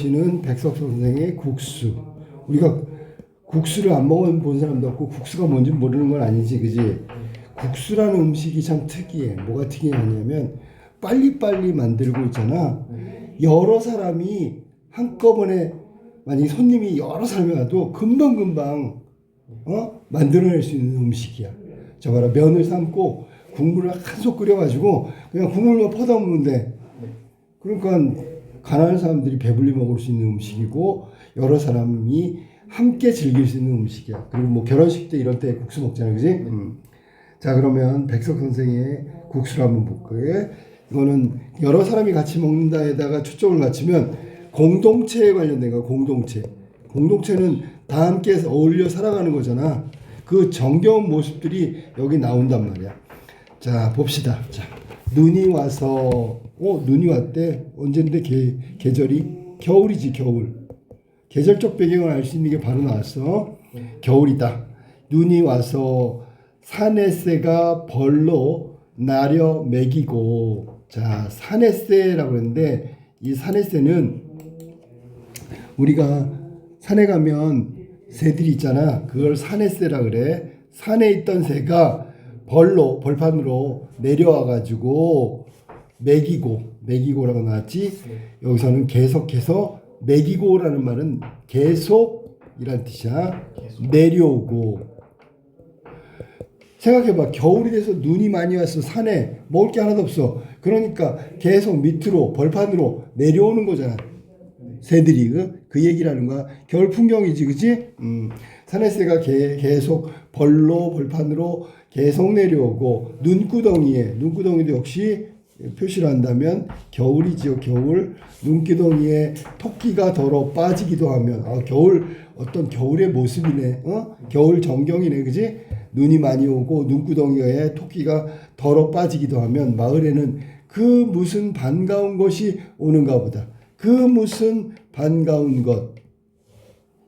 시는 백석 선생의 국수. 우리가 국수를 안 먹어본 사람도 없고 국수가 뭔지 모르는 건 아니지, 그지? 국수라는 음식이 참 특이해. 뭐가 특이하냐면 빨리빨리 만들고 있잖아. 여러 사람이 한꺼번에 만약에 손님이 여러 사람이 와도 금방금방 어? 만들어낼 수 있는 음식이야. 저 봐라 면을 삶고 국물을 한솥 끓여가지고 그냥 국물만 퍼다 돼. 그러니까 가난한 사람들이 배불리 먹을 수 있는 음식이고 여러 사람이 함께 즐길 수 있는 음식이야. 그리고 뭐 결혼식 때 이런 때 국수 먹잖아, 그지? 음. 자 그러면 백석 선생의 국수를 한번 볼까요? 이거는 여러 사람이 같이 먹는다에다가 초점을 맞추면 공동체에 관련된 거야. 공동체. 공동체는 다 함께 어울려 살아가는 거잖아. 그 정겨운 모습들이 여기 나온단 말이야. 자 봅시다. 자 눈이 와서 어 눈이 왔대. 언젠데 계, 계절이 겨울이지 겨울. 계절적 배경을 알 수 있는 게 바로 나왔어. 겨울이다. 눈이 와서 산에새가 벌로 나려 먹이고 자 산에새라고 그러는데 이 산에새는 우리가 산에 가면 새들이 있잖아 그걸 산에새라 그래 산에 있던 새가 벌로 벌판으로 내려와 가지고 먹이고 먹이고라고 나왔지 여기서는 계속해서 먹이고라는 말은 계속이란 뜻이야 내려오고 생각해봐. 겨울이 돼서 눈이 많이 와서 산에 먹을 게 하나도 없어. 그러니까 계속 밑으로 벌판으로 내려오는 거잖아. 새들이 그, 그 얘기라는 거야. 겨울 풍경이지, 그지? 음, 산에새가 개, 계속 벌로 벌판으로 계속 내려오고 눈구덩이에 눈구덩이도 역시 표시를 한다면 겨울이지요. 겨울 눈구덩이에 토끼가 덜어 빠지기도 하면 아, 겨울 어떤 겨울의 모습이네. 어? 겨울 정경이네, 그지? 눈이 많이 오고 눈구덩이에 토끼가 덜어 빠지기도 하면 마을에는 그 무슨 반가운 것이 오는가 보다. 그 무슨 반가운 것.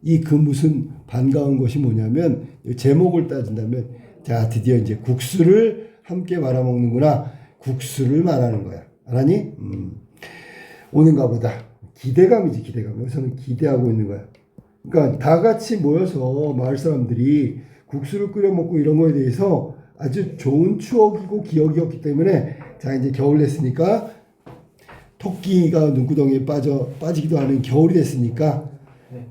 이 그 무슨 반가운 것이 뭐냐면 제목을 따진다면 자 드디어 이제 국수를 함께 말아먹는구나. 국수를 말하는 거야. 알았니? 음. 오는가 보다. 기대감이지 기대감. 여기서는 기대하고 있는 거야. 그러니까 다 같이 모여서 마을 사람들이 국수를 끓여 먹고 이런 거에 대해서 아주 좋은 추억이고 기억이었기 때문에 자 이제 겨울 됐으니까 토끼가 눈구덩이에 빠져 빠지기도 하는 겨울이 됐으니까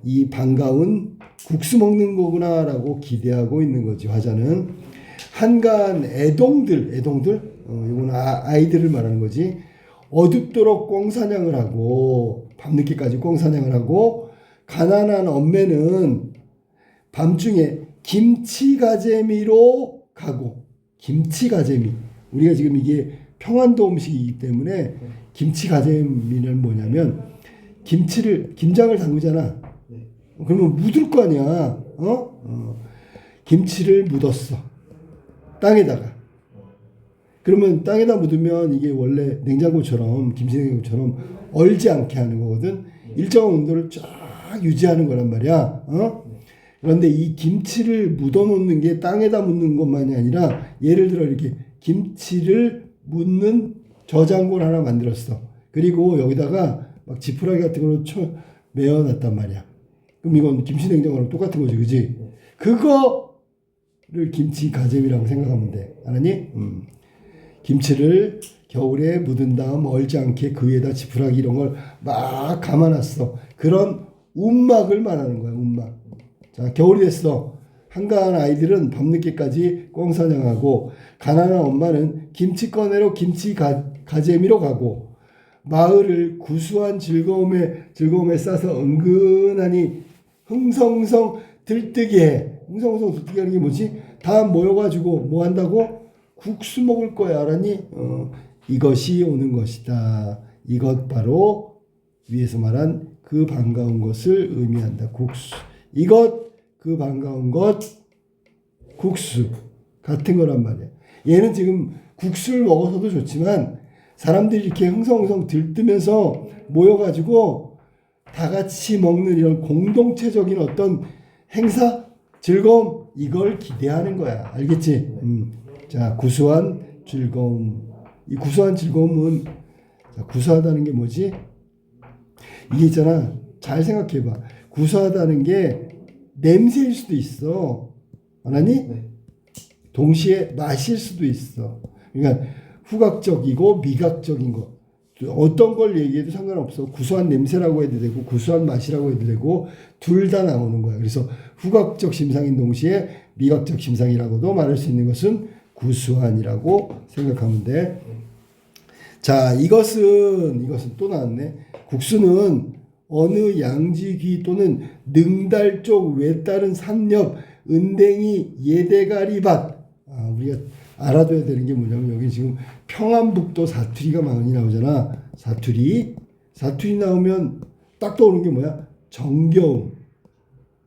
이 반가운 국수 먹는 거구나라고 기대하고 있는 거지 화자는 한간 애동들 애동들 어, 이거는 아, 아이들을 말하는 거지. 어둡도록 꽁사냥을 하고 밤늦게까지 꽁사냥을 하고 가난한 엄매는 밤중에 김치 가재미로 가고 김치 가재미. 우리가 지금 이게 평안도 음식이기 때문에 김치 가재미는 뭐냐면 김치를 김장을 담그잖아. 그러면 묻을 거 아니야. 어? 어. 김치를 묻었어. 땅에다가 그러면 땅에다 묻으면 이게 원래 냉장고처럼 김치 냉장고처럼 얼지 않게 하는 거거든 일정한 온도를 쫙 유지하는 거란 말이야 어? 그런데 이 김치를 묻어놓는 게 땅에다 묻는 것만이 아니라 예를 들어 이렇게 김치를 묻는 저장고를 하나 만들었어. 그리고 여기다가 막 지푸라기 같은 걸로 쳐 메어놨단 말이야. 그럼 이건 김치 냉장고랑 똑같은 거지, 그지? 그거를 김치 가잼이라고 생각하면 돼. 알았니? 음. 김치를 겨울에 묻은 다음 얼지 않게 그 위에다 지푸라기 이런 걸 막 감아놨어. 그런 운막을 말하는 거야, 운막. 자, 겨울이 됐어. 한가한 아이들은 밤늦게까지 꽁사냥하고 가난한 엄마는 김치 꺼내러 김치 가, 가재미로 가고 마을을 구수한 즐거움에 즐거움에 싸서 은근하니 흥성흥성 들뜨게 해. 흥성흥성 들뜨게 하는 게 뭐지? 다 모여가지고 뭐 한다고? 국수 먹을 거야, 알았니? 어, 이것이 오는 것이다. 이것 바로 위에서 말한 그 반가운 것을 의미한다. 국수. 이것 그 반가운 것 국수 같은 거란 말이야. 얘는 지금 국수를 먹어서도 좋지만 사람들이 이렇게 흥성흥성 들뜨면서 모여가지고 다 같이 먹는 이런 공동체적인 어떤 행사 즐거움 이걸 기대하는 거야. 알겠지? 음. 자 구수한 즐거움. 이 구수한 즐거움은 자, 구수하다는 게 뭐지? 이게 있잖아. 잘 생각해 봐. 구수하다는 게 냄새일 수도 있어. 알았니? 네. 동시에 맛일 수도 있어. 그러니까 후각적이고 미각적인 거. 어떤 걸 얘기해도 상관없어. 구수한 냄새라고 해도 되고 구수한 맛이라고 해도 되고 둘 다 나오는 거야. 그래서 후각적 심상인 동시에 미각적 심상이라고도 말할 수 있는 것은 구수한이라고 생각하면 돼. 자, 이것은 이것은 또 나왔네. 국수는 어느 양지귀 또는 능달 쪽 외따른 산옆 은댕이 예대가리밭. 아, 우리가 알아둬야 되는 게 뭐냐면 여기 지금 평안북도 사투리가 많이 나오잖아. 사투리. 사투리 나오면 딱 떠오르는 게 뭐야? 정겨움.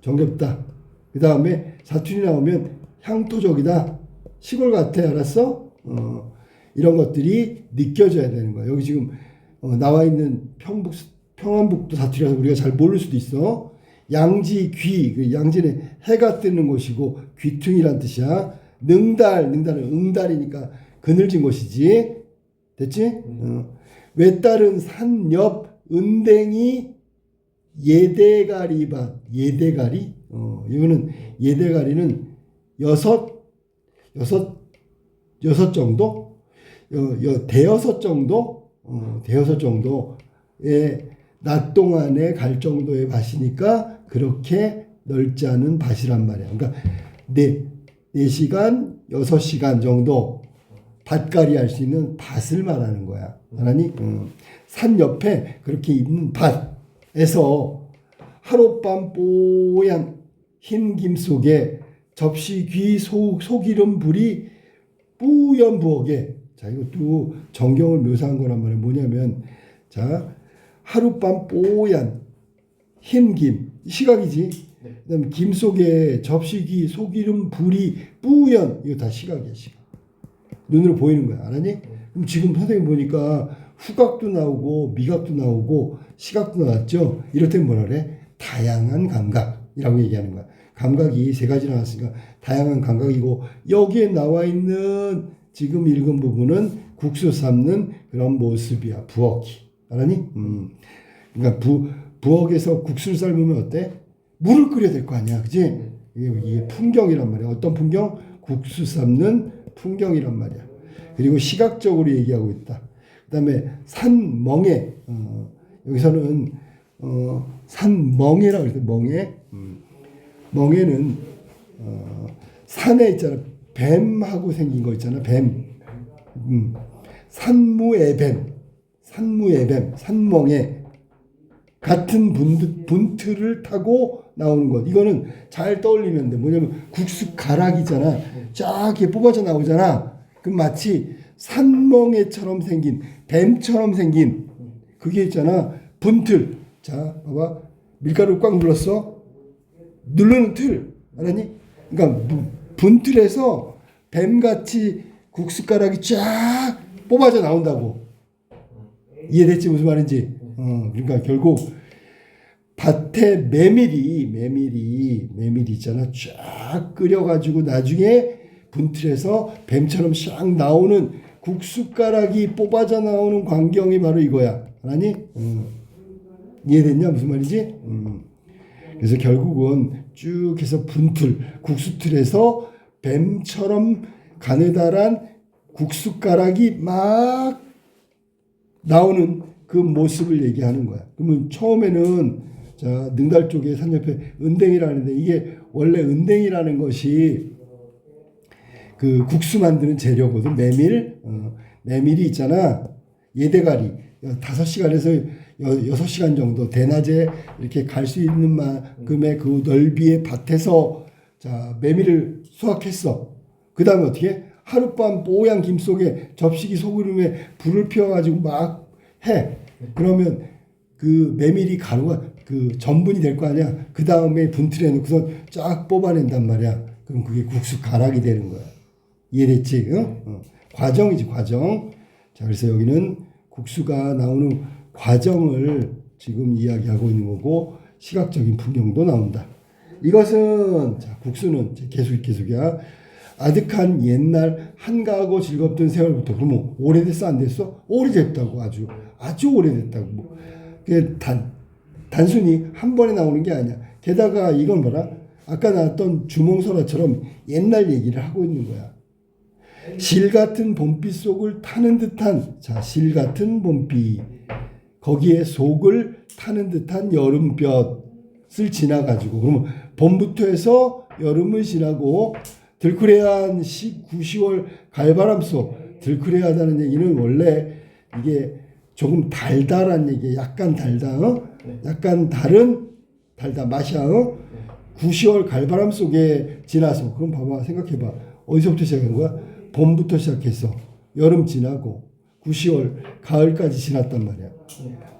정겹다. 그 다음에 사투리 나오면 향토적이다. 시골 같아. 알았어? 어, 이런 것들이 느껴져야 되는 거야. 여기 지금 어, 나와 있는 평북, 평안북도 사투리라서 우리가 잘 모를 수도 있어. 양지 귀, 그 양지는 해가 뜨는 곳이고 귀퉁이란 뜻이야. 능달, 능달은 응달이니까 그늘진 곳이지. 됐지? 어. 외따른 산옆 은댕이 예대가리밭, 예대가리? 어, 이거는 예대가리는 여섯, 여섯, 여섯 정도? 여, 여, 대여섯 정도? 어, 대여섯 정도의 낮 동안에 갈 정도의 밭이니까 그렇게 넓지 않은 밭이란 말이야. 그러니까 네, 네 시간, 여섯 시간 정도 밭갈이 할 수 있는 밭을 말하는 거야. 알았니? 음. 산 옆에 그렇게 있는 밭에서 하룻밤 뽀얀 흰 김 속에 접시 귀 소, 소기름 불이 뿌연 부엌에 자 이것도 정경을 묘사한 거란 말이에요. 뭐냐면 자 하룻밤 뽀얀 흰 김 시각이지. 네. 그다음에 김 속에 접시기 소기름 불이 뿌연 이거 다 시각이야 시각. 눈으로 보이는 거야 알았니? 그럼 지금 선생님 보니까 후각도 나오고 미각도 나오고 시각도 나왔죠. 이럴 땐 뭐라 그래? 다양한 감각이라고 얘기하는 거야. 감각이 세 가지 나왔으니까 다양한 감각이고 여기에 나와 있는 지금 읽은 부분은 국수 삶는 그런 모습이야. 부엌이. 알았니? 음. 그러니까 부, 부엌에서 국수를 삶으면 어때? 물을 끓여야 될 거 아니야. 그지? 이게, 이게 풍경이란 말이야. 어떤 풍경? 국수 삶는 풍경이란 말이야. 그리고 시각적으로 얘기하고 있다. 그 다음에 산멍에 어, 여기서는 어, 산멍에라고 그랬어. 멍에. 음. 멍에는 어, 산에 있잖아. 뱀하고 생긴 거 있잖아. 뱀. 음. 산무의 뱀. 산무의 뱀. 산멍에 같은 분트, 분트를 타고 나오는 것. 이거는 잘 떠올리면 돼. 뭐냐면 국수 가락이잖아. 쫙 이렇게 뽑아져 나오잖아. 그럼 마치 산멍에처럼 생긴 뱀처럼 생긴 그게 있잖아. 분틀. 자, 봐봐. 밀가루 꽉 눌렀어. 누르는 틀. 알았니? 그러니까 무- 분틀에서 뱀같이 국숟가락이 쫙 뽑아져 나온다고. 이해됐지 무슨 말인지? 어, 그러니까 결국 밭에 메밀이 메밀이 메밀이 있잖아 쫙 끓여가지고 나중에 분틀에서 뱀처럼 샥 나오는 국숟가락이 뽑아져 나오는 광경이 바로 이거야 아니 음. 이해됐냐 무슨 말이지 음. 그래서 결국은 쭉 해서 분틀 국수틀에서 뱀처럼 가느다란 국숟가락이 막 나오는 그 모습을 얘기하는 거야. 그러면 처음에는 자 능달 쪽에 산 옆에 은댕이라는데 이게 원래 은댕이라는 것이 그 국수 만드는 재료거든. 메밀, 어, 메밀이 있잖아. 예대가리 다섯 시간에서 여- 여섯 시간 정도 대낮에 이렇게 갈 수 있는 만큼의 그 넓이의 밭에서 자 메밀을 수확했어. 그 다음에 어떻게 하룻밤 뽀얀 김 속에 접시기 소그름에 불을 피워가지고 막 해. 그러면 그 메밀이 가루가 그 전분이 될 거 아니야. 그 다음에 분틀에 넣고서 쫙 뽑아낸단 말이야. 그럼 그게 국수 가락이 되는 거야. 이해됐지? 응? 어. 과정이지 과정. 자 그래서 여기는 국수가 나오는 과정을 지금 이야기하고 있는 거고 시각적인 풍경도 나온다. 이것은 자 국수는 계속 계속이야. 아득한 옛날 한가하고 즐겁던 세월부터 그러면 오래됐어 안 됐어? 오래됐다고 아주 아주 오래됐다고. 뭐. 그게 단 단순히 한 번에 나오는 게 아니야. 게다가 이건 뭐라? 아까 나왔던 주몽설화처럼 옛날 얘기를 하고 있는 거야. 실 같은 봄빛 속을 타는 듯한 자, 실 같은 봄빛 거기에 속을 타는 듯한 여름볕을 지나가지고 그러면 봄부터 해서 여름을 지나고 들그레한 10, 9, 10월 갈바람 속 들그레하다는 얘기는 원래 이게 조금 달달한 얘기, 약간 달다, 어? 약간 다른 달다 맛이야. 어? 9, 10월 갈바람 속에 지나서 그럼 봐봐 생각해봐 어디서부터 시작한 거야? 봄부터 시작해서 여름 지나고 9, 10월 가을까지 지났단 말이야.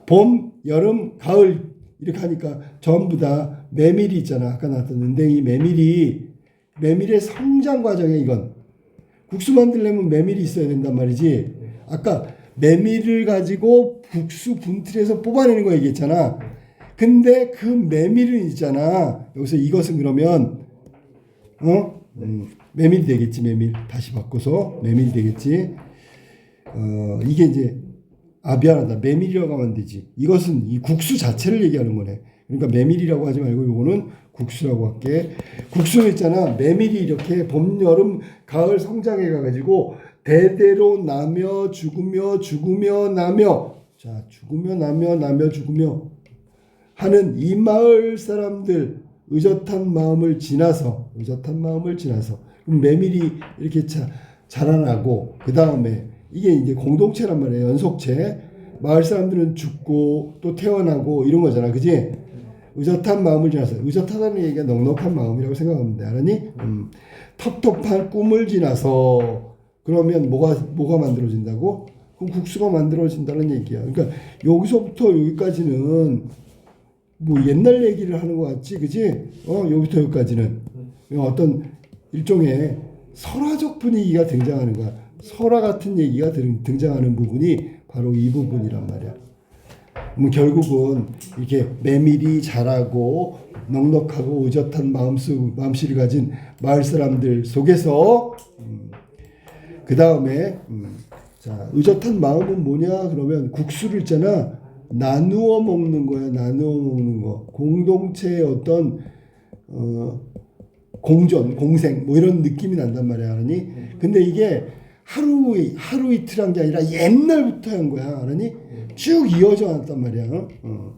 봄, 여름, 가을 이렇게 하니까 전부 다 메밀이 있잖아. 아까 나왔던 은댕이 메밀이 메밀의 성장 과정에 이건 국수 만들려면 메밀이 있어야 된단 말이지. 아까 메밀을 가지고 국수 분틀에서 뽑아내는 거 얘기했잖아. 근데 그 메밀은 있잖아. 여기서 이것은 그러면 어? 음, 메밀이 되겠지 메밀. 다시 바꿔서 메밀이 되겠지. 어, 이게 이제 아 미안하다 메밀이라고 하면 안 되지. 이것은 이 국수 자체를 얘기하는 거네. 그러니까 메밀이라고 하지 말고 요거는 국수라고 할게. 국수는 있잖아. 메밀이 이렇게 봄, 여름, 가을 성장해 가지고 대대로 나며 죽으며 죽으며 나며 자 죽으며 나며 나며 죽으며 하는 이 마을 사람들 의젓한 마음을 지나서 의젓한 마음을 지나서 메밀이 이렇게 자, 자라나고 그 다음에 이게 이제 공동체란 말이에요. 연속체. 마을 사람들은 죽고 또 태어나고 이런 거잖아. 그지? 의젓한 마음을 지나서 의젓하다는 얘기가 넉넉한 마음이라고 생각하면 돼 알았니? 음, 텁텁한 꿈을 지나서 그러면 뭐가 뭐가 만들어진다고? 그럼 국수가 만들어진다는 얘기야. 그러니까 여기서부터 여기까지는 뭐 옛날 얘기를 하는 것 같지, 그지? 어? 여기부터 여기까지는. 어떤 일종의 설화적 분위기가 등장하는 거야. 설화 같은 얘기가 등- 등장하는 부분이 바로 이 부분이란 말이야. 뭐 결국은 이렇게 메밀이 자라고 넉넉하고 의젓한 마음속 마음씨를 가진 마을 사람들 속에서 그 다음에 음, 자 의젓한 마음은 뭐냐? 그러면 국수를 있잖아. 나누어 먹는 거야 나누어 먹는 거. 공동체의 어떤 어 공존 공생 뭐 이런 느낌이 난단 말이야 알았니. 근데 이게 하루 하루 이틀 한 게 아니라 옛날부터 한 거야. 알았니 쭉 이어져 왔단 말이야. 어? 어.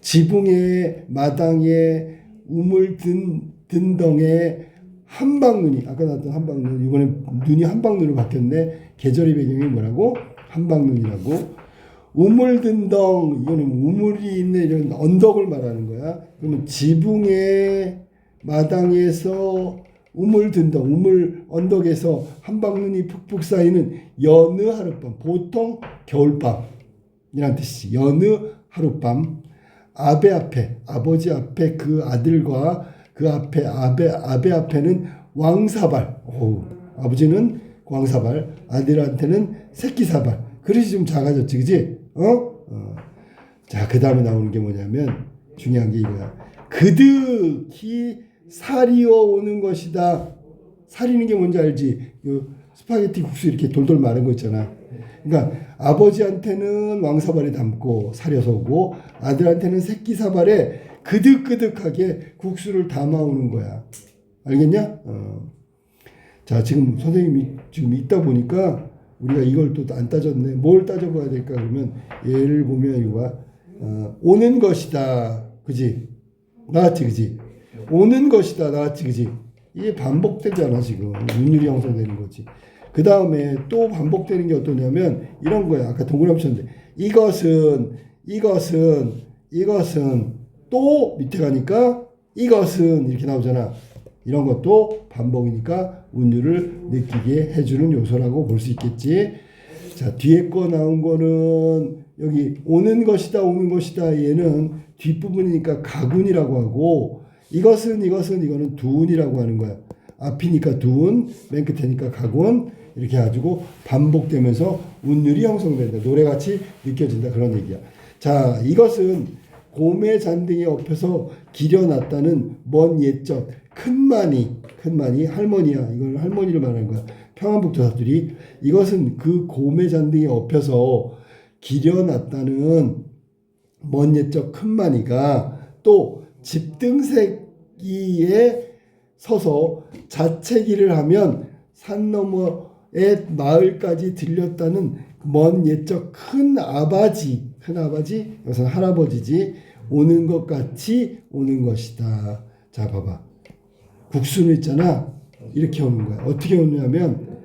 지붕에 마당에 우물 든 든덩에 한방눈이 아까 나왔던 한방눈. 이번에 눈이 한방눈으로 바뀌었네. 계절의 배경이 뭐라고? 한방눈이라고. 우물 든덩. 이거는 우물이 있는 이런 언덕을 말하는 거야. 그러면 지붕에 마당에서 우물든덩 우물 언덕에서 한방눈이 푹푹 쌓이는 여느 하룻밤 보통 겨울밤이란 뜻이지 여느 하룻밤 아베 앞에 아버지 앞에 그 아들과 그 앞에 아베 아베 앞에는 왕사발. 오, 아버지는 왕사발, 아들한테는 새끼사발. 그릇이 좀 작아졌지, 그지? 어? 어. 자, 그 다음에 나오는 게 뭐냐면 중요한 게 이거야. 그득히 살이어 오는 것이다. 살이는 게 뭔지 알지? 그 스파게티 국수 이렇게 돌돌 마른 거 있잖아. 그러니까 아버지한테는 왕사발에 담고 사려서 오고 아들한테는 새끼 사발에 그득그득하게 국수를 담아오는 거야. 알겠냐? 어. 자, 지금 선생님이 지금 있다 보니까 우리가 이걸 또 안 따졌네. 뭘 따져봐야 될까 그러면 예를 보면 이거야. 어, 오는 것이다. 그지? 나왔지, 그지? 오는 것이다. 나왔지, 그지? 이게 반복되잖아, 지금. 윤율이 형성되는 거지. 그 다음에 또 반복되는 게 어떠냐면 이런 거야. 아까 동그라미 쳤는데 이것은, 이것은, 이것은 또 밑에 가니까 이것은 이렇게 나오잖아. 이런 것도 반복이니까 운율을 느끼게 해주는 요소라고 볼 수 있겠지. 자, 뒤에 거 나온 거는 여기 오는 것이다, 오는 것이다. 얘는 뒷부분이니까 가군이라고 하고 이것은 이것은 이거는 두운이라고 하는 거야. 앞이니까 두운, 맨 끝에니까 가군 이렇게 해가지고 반복되면서 운율이 형성된다. 노래같이 느껴진다 그런 얘기야. 자, 이것은 곰의 잔등에 엎혀서 기려놨다는 먼 옛적 큰마니 큰마니 할머니야 이걸 할머니를 말하는 거야 평안북도 사투리 이것은 그 곰의 잔등에 엎혀서 기려놨다는 먼 옛적 큰마니가 또 집등새기에 서서 자책기를 하면 산 너머의 마을까지 들렸다는 먼 옛적 큰 아바지 큰 아바지 여기서 할아버지지 오는 것 같이 오는 것이다. 자 봐봐 국수는 있잖아 이렇게 오는 거야. 어떻게 오냐면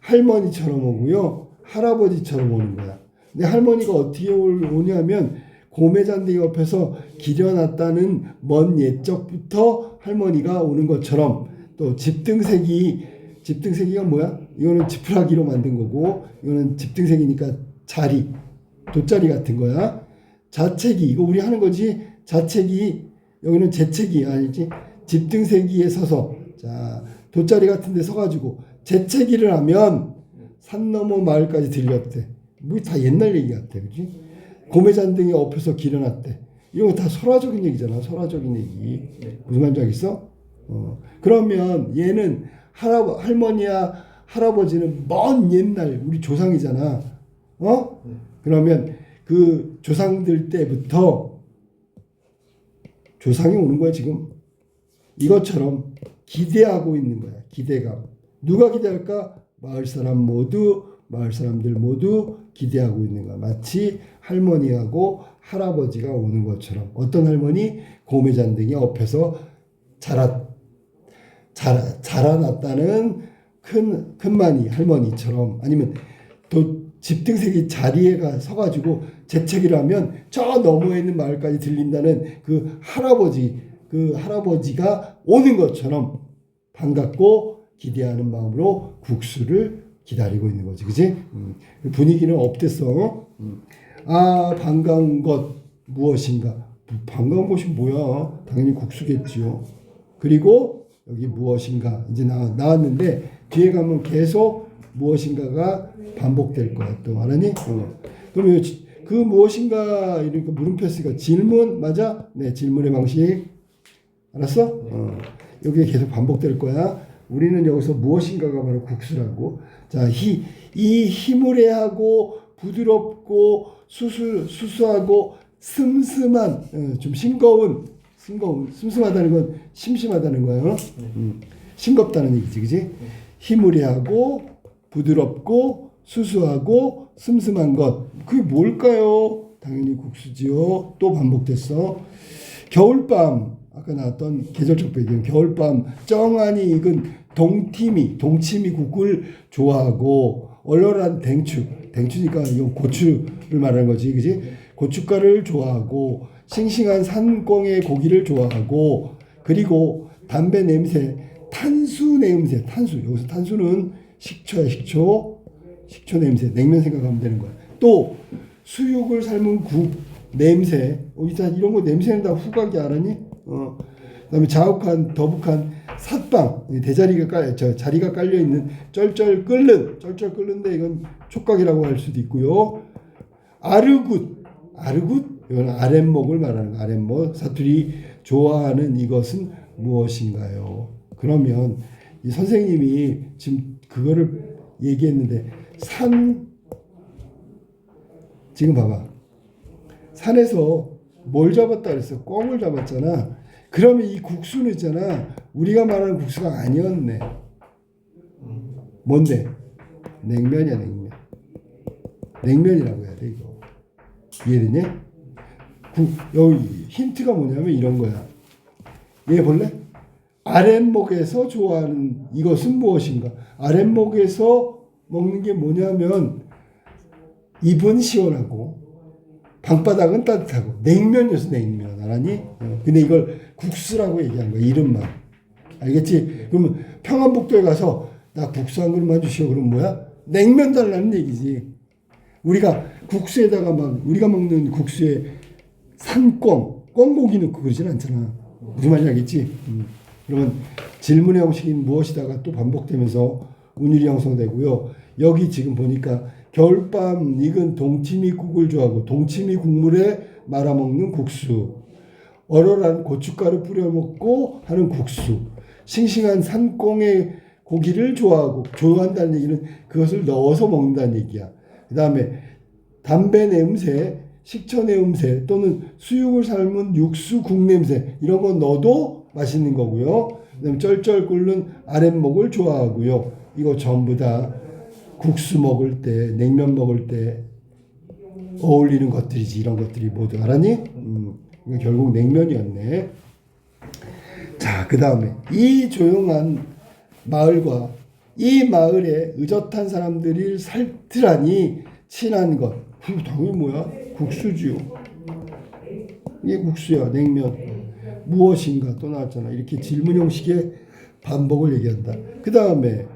할머니처럼 오고요 할아버지처럼 오는 거야. 근데 할머니가 어떻게 올- 오냐면 고매잔디 옆에서 기려놨다는 먼 옛적부터 할머니가 오는 것처럼 또 집등색이 집등색이가 뭐야? 이거는 지푸라기로 만든 거고 이거는 집등색이니까 자리 돗자리 같은 거야. 자책이 이거 우리 하는 거지. 자책이 여기는 재책이 아니지. 집등색이에 서서 자 돗자리 같은 데 서가지고 재채기를 하면 산 너머 마을까지 들렸대. 뭐 다 옛날 얘기 같아, 그지? 고매잔등이 엎혀서 길어났대. 이거 다 설화적인 얘기잖아, 설화적인 얘기. 무슨 말인지 알겠어? 어. 그러면 얘는 할아 할머니야 할아버지는 먼 옛날 우리 조상이잖아. 어? 그러면 그 조상들 때부터 조상이 오는 거야 지금. 이것처럼 기대하고 있는 거야. 기대감. 누가 기대할까? 마을 사람 모두 마을 사람들 모두 기대하고 있는 거야. 마치 할머니하고 할아버지가 오는 것처럼. 어떤 할머니? 고매잔등이 엎혀서 자라 자라 자라났다는 큰 큰마니 할머니처럼. 아니면 또 집등색이 자리에 가 서가지고 재채기를 하면 저 너머에 있는 마을까지 들린다는 그 할아버지 그 할아버지가 오는 것처럼 반갑고 기대하는 마음으로 국수를 기다리고 있는 거지, 그지? 음, 분위기는 업됐어. 음. 아 반가운 것 무엇인가? 뭐 반가운 것이 뭐야? 당연히 국수겠지요. 그리고 여기 무엇인가 이제 나, 나왔는데 뒤에 가면 계속 무엇인가가 반복될 거야. 또 알았니? 어. 그럼 이- 그 무엇인가 이러니까 물음표 쓰니까 질문 맞아? 네 질문의 방식 알았어? 어. 여기 계속 반복될 거야. 우리는 여기서 무엇인가가 바로 국수라고. 자, 히, 이 희무레하고 부드럽고 수수, 수수하고 슴슴한, 어, 좀 싱거운, 싱거운, 슴슴하다는 건 심심하다는 거예요. 음, 싱겁다는 얘기지, 그지? 희무레하고 부드럽고 수수하고 슴슴한 것. 그게 뭘까요? 당연히 국수지요. 또 반복됐어. 겨울밤 아까 나왔던 계절적 배경 겨울밤 쩡하니 익은 동티미 동치미 국을 좋아하고 얼얼한 댕추. 댕추니까 이거 고추를 말하는 거지 그지? 고춧가루를 좋아하고 싱싱한 산꽁의 고기를 좋아하고 그리고 담배 냄새 탄수 냄새 탄수. 여기서 탄수는 식초야 식초. 식초 냄새 냉면 생각하면 되는 거야. 또 수육을 삶은 국 냄새. 어, 일단 이런 거 냄새는 다 후각이 알았니? 어. 그다음에 자욱한 더북한 삿방 이 대자리가 깔, 저 자리가 깔려 있는 쩔쩔 끓는 쩔쩔 끓는데 이건 촉각이라고 할 수도 있고요. 아르굿 아르굿 이건 아랫목을 말하는 거 아랫목 사투리 좋아하는 이것은 무엇인가요? 그러면 이 선생님이 지금 그거를 얘기했는데 산 지금 봐봐 산에서 뭘 잡았다 그랬어? 꿩을 잡았잖아. 그러면 이 국수는 있잖아. 우리가 말하는 국수가 아니었네. 뭔데? 냉면이야, 냉면. 냉면이라고 해야 돼, 이거. 이해되니? 국, 여기 힌트가 뭐냐면 이런 거야. 얘 볼래? 아랫목에서 좋아하는 이것은 무엇인가? 아랫목에서 먹는 게 뭐냐면 입은 시원하고 방바닥은 따뜻하고 냉면이었어 냉면 알았니? 어, 근데 이걸 국수라고 얘기한 거야 이름만 알겠지? 그러면 평안북도에 가서 나 국수 한 그릇만 주시오 그럼 뭐야? 냉면 달라는 얘기지 우리가 국수에다가 막 우리가 먹는 국수에 산꽁 꽁고기 넣고 그러진 않잖아 무슨 말인지 알겠지? 음. 그러면 질문의 형식인 무엇이다가 또 반복되면서 운율이 형성되고요 여기 지금 보니까 겨울밤 익은 동치미 국을 좋아하고 동치미 국물에 말아먹는 국수 얼얼한 고춧가루 뿌려 먹고 하는 국수 싱싱한 산꽁의 고기를 좋아하고 좋아한다는 얘기는 그것을 넣어서 먹는다는 얘기야 그 다음에 담배 냄새 식천의 음새 또는 수육을 삶은 육수 국 냄새 이런 거 넣어도 맛있는 거고요. 그다음에 쩔쩔 끓는 아랫목을 좋아하고요. 이거 전부 다 국수 먹을 때, 냉면 먹을 때 어울리는 것들이지 이런 것들이 모두 알았니? 음, 결국 냉면이었네. 자, 그 다음에 이 조용한 마을과 이 마을에 의젓한 사람들이 살뜰하니 친한 것. 그 당연히 뭐야? 국수지요. 이게 국수야, 냉면. 무엇인가 또 나왔잖아. 이렇게 질문 형식의 반복을 얘기한다. 그 다음에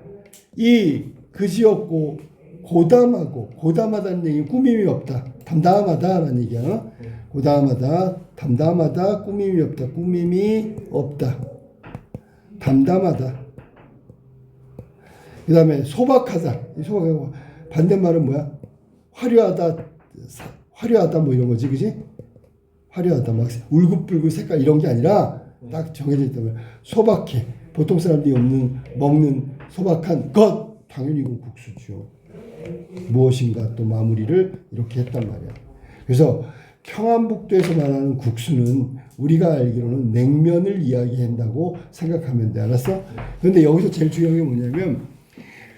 이 그지없고 고담하고 고담하다는 얘기 꾸밈이 없다. 담담하다라는 얘기야. 어? 고담하다, 담담하다, 꾸밈이 없다. 꾸밈이 없다. 담담하다. 그 다음에 소박하다. 이 소박하고 반대말은 뭐야? 화려하다, 사- 화려하다 뭐 이런 거지, 그지? 화려하다, 막 울긋불긋 색깔 이런 게 아니라 딱 정해져 있다면 소박해. 보통 사람들이 없는 먹는 소박한 것 당연히 이건 국수죠. 무엇인가 또 마무리를 이렇게 했단 말이야. 그래서 평안북도에서 말하는 국수는 우리가 알기로는 냉면을 이야기한다고 생각하면 돼. 알았어? 그런데 여기서 제일 중요한 게 뭐냐면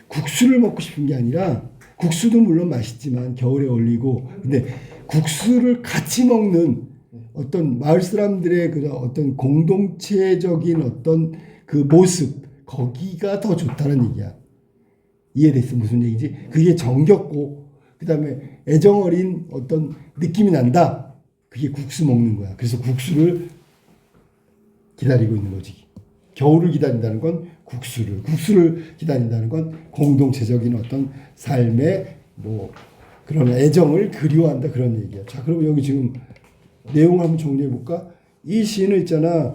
국수를 먹고 싶은 게 아니라 국수도 물론 맛있지만 겨울에 어울리고 근데 국수를 같이 먹는 어떤 마을 사람들의 그 어떤 공동체적인 어떤 그 모습 거기가 더 좋다는 얘기야. 이해됐어 무슨 얘기지? 그게 정겹고 그다음에 애정 어린 어떤 느낌이 난다. 그게 국수 먹는 거야. 그래서 국수를 기다리고 있는 거지. 겨울을 기다린다는 건 국수를, 국수를 기다린다는 건 공동체적인 어떤 삶의 뭐 그런 애정을 그리워한다 그런 얘기야. 자, 그럼 여기 지금 내용 한번 정리해 볼까? 이 시는 있잖아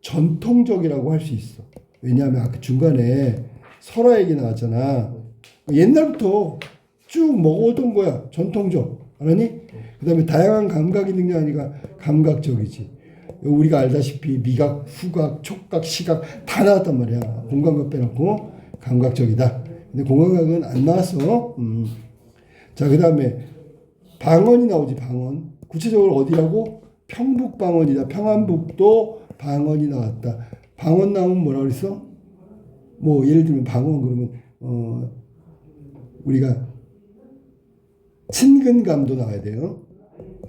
전통적이라고 할 수 있어. 왜냐하면 아까 중간에 설화 얘기 나왔잖아. 옛날부터 쭉 먹어오던 거야. 전통적. 알았니? 그 다음에 다양한 감각이 등장하니까 감각적이지. 우리가 알다시피 미각, 후각, 촉각, 시각 다 나왔단 말이야. 공감각 빼놓고 감각적이다. 근데 공감각은 안 나왔어. 음. 자, 그 다음에 방언이 나오지, 방언. 구체적으로 어디라고? 평북 방언이다. 평안북도 방언이 나왔다. 방언 나오면 뭐라 그랬어? 뭐 예를 들면 방언 그러면 어 우리가 친근감도 나와야 돼요.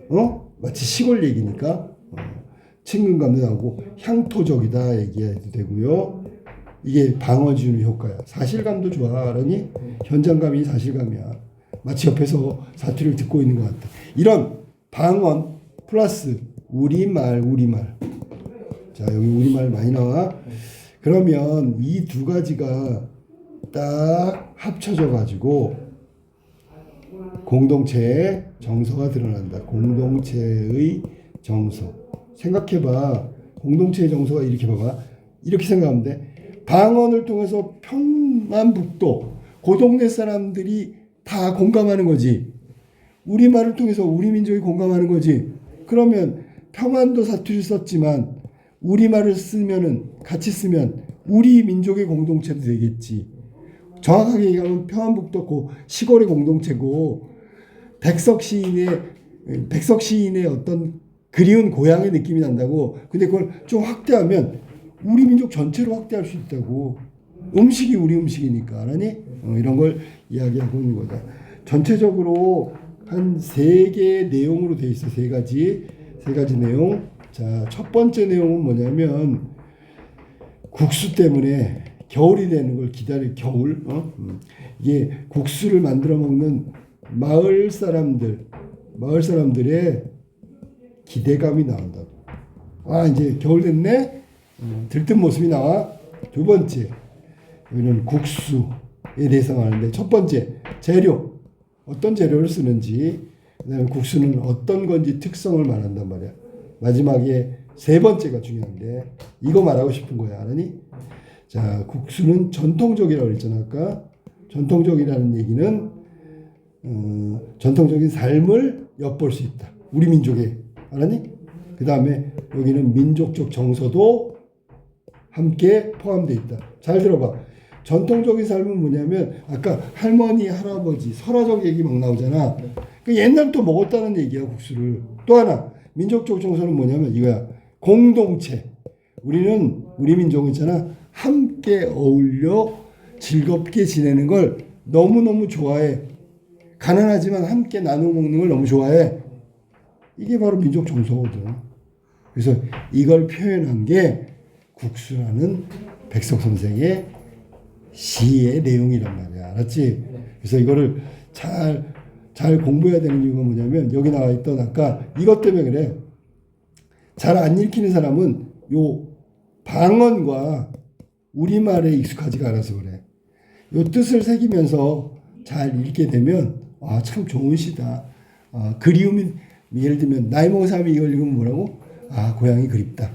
어? 마치 시골 얘기니까 어. 친근감도 나오고 향토적이다 얘기해도 되고요. 이게 방어 주는 효과야. 사실감도 좋아, 그러니 현장감이 사실감이야. 마치 옆에서 사투리를 듣고 있는 것 같다. 이런 방언 플러스 우리말, 우리말. 자, 여기 우리말 많이 나와. 그러면 이 두 가지가 딱 합쳐져 가지고 공동체의 정서가 드러난다. 공동체의 정서. 생각해봐. 공동체의 정서가 이렇게 봐봐. 이렇게 생각하면 돼. 방언을 통해서 평안북도 그 동네 사람들이 다 공감하는 거지. 우리말을 통해서 우리 민족이 공감하는 거지. 그러면 평안도 사투리 썼지만 우리말을 쓰면은 같이 쓰면 우리 민족의 공동체도 되겠지. 정확하게 얘기하면 평안북도 그 시골의 공동체고 백석 시인의 백석 시인의 어떤 그리운 고향의 느낌이 난다고. 근데 그걸 좀 확대하면 우리 민족 전체로 확대할 수 있다고. 음식이 우리 음식이니까 알아니? 어, 이런 걸 이야기하고 있는 거다. 전체적으로 한 세 개의 내용으로 돼 있어. 세 가지. 세 가지 내용. 자, 첫 번째 내용은 뭐냐면 국수 때문에 겨울이 되는 걸 기다릴 겨울. 어? 음. 이게 국수를 만들어 먹는 마을 사람들, 마을 사람들의 기대감이 나온다고. 아 이제 겨울 됐네. 음, 들뜬 모습이 나와. 두 번째 여기는 국수에 대해서 말하는데 첫 번째 재료 어떤 재료를 쓰는지 그 다음에 국수는 어떤 건지 특성을 말한단 말이야. 마지막에 세 번째가 중요한데 이거 말하고 싶은 거야 알아니? 자 국수는 전통적이라고 그랬잖아 아까 전통적이라는 얘기는 어, 전통적인 삶을 엿볼 수 있다. 우리 민족의 알았니? 그 다음에 여기는 민족적 정서도 함께 포함되어 있다. 잘 들어봐. 전통적인 삶은 뭐냐면 아까 할머니, 할아버지, 설화적 얘기 막 나오잖아. 그 옛날부터 먹었다는 얘기야 국수를. 또 하나 민족적 정서는 뭐냐면 이거야. 공동체. 우리는 우리 민족은 있잖아. 함께 어울려 즐겁게 지내는 걸 너무너무 좋아해. 가난하지만 함께 나눠 먹는 걸 너무 좋아해. 이게 바로 민족 정서거든. 그래서 이걸 표현한 게 국수라는 백석 선생의 시의 내용이란 말이야. 알았지? 그래서 이거를 잘, 잘 공부해야 되는 이유가 뭐냐면 여기 나와 있던 아까 이것 때문에 그래. 잘 안 읽히는 사람은 요 방언과 우리말에 익숙하지가 않아서 그래. 요 뜻을 새기면서 잘 읽게 되면 아, 참 좋은 시다. 아, 그리움이 예를 들면 나이 먹은 사람이 이걸 읽으면 뭐라고? 아, 고향이 그립다.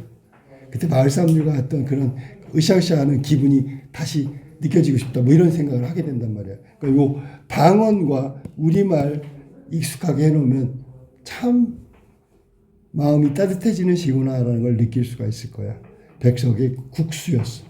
그때 마을 사람들과 했던 그런 으쌰으쌰하는 기분이 다시 느껴지고 싶다. 뭐 이런 생각을 하게 된단 말이야. 그러니까 요 방언과 우리말 익숙하게 해놓으면 참 마음이 따뜻해지는 시구나라는 걸 느낄 수가 있을 거야. 백석의 국수였어.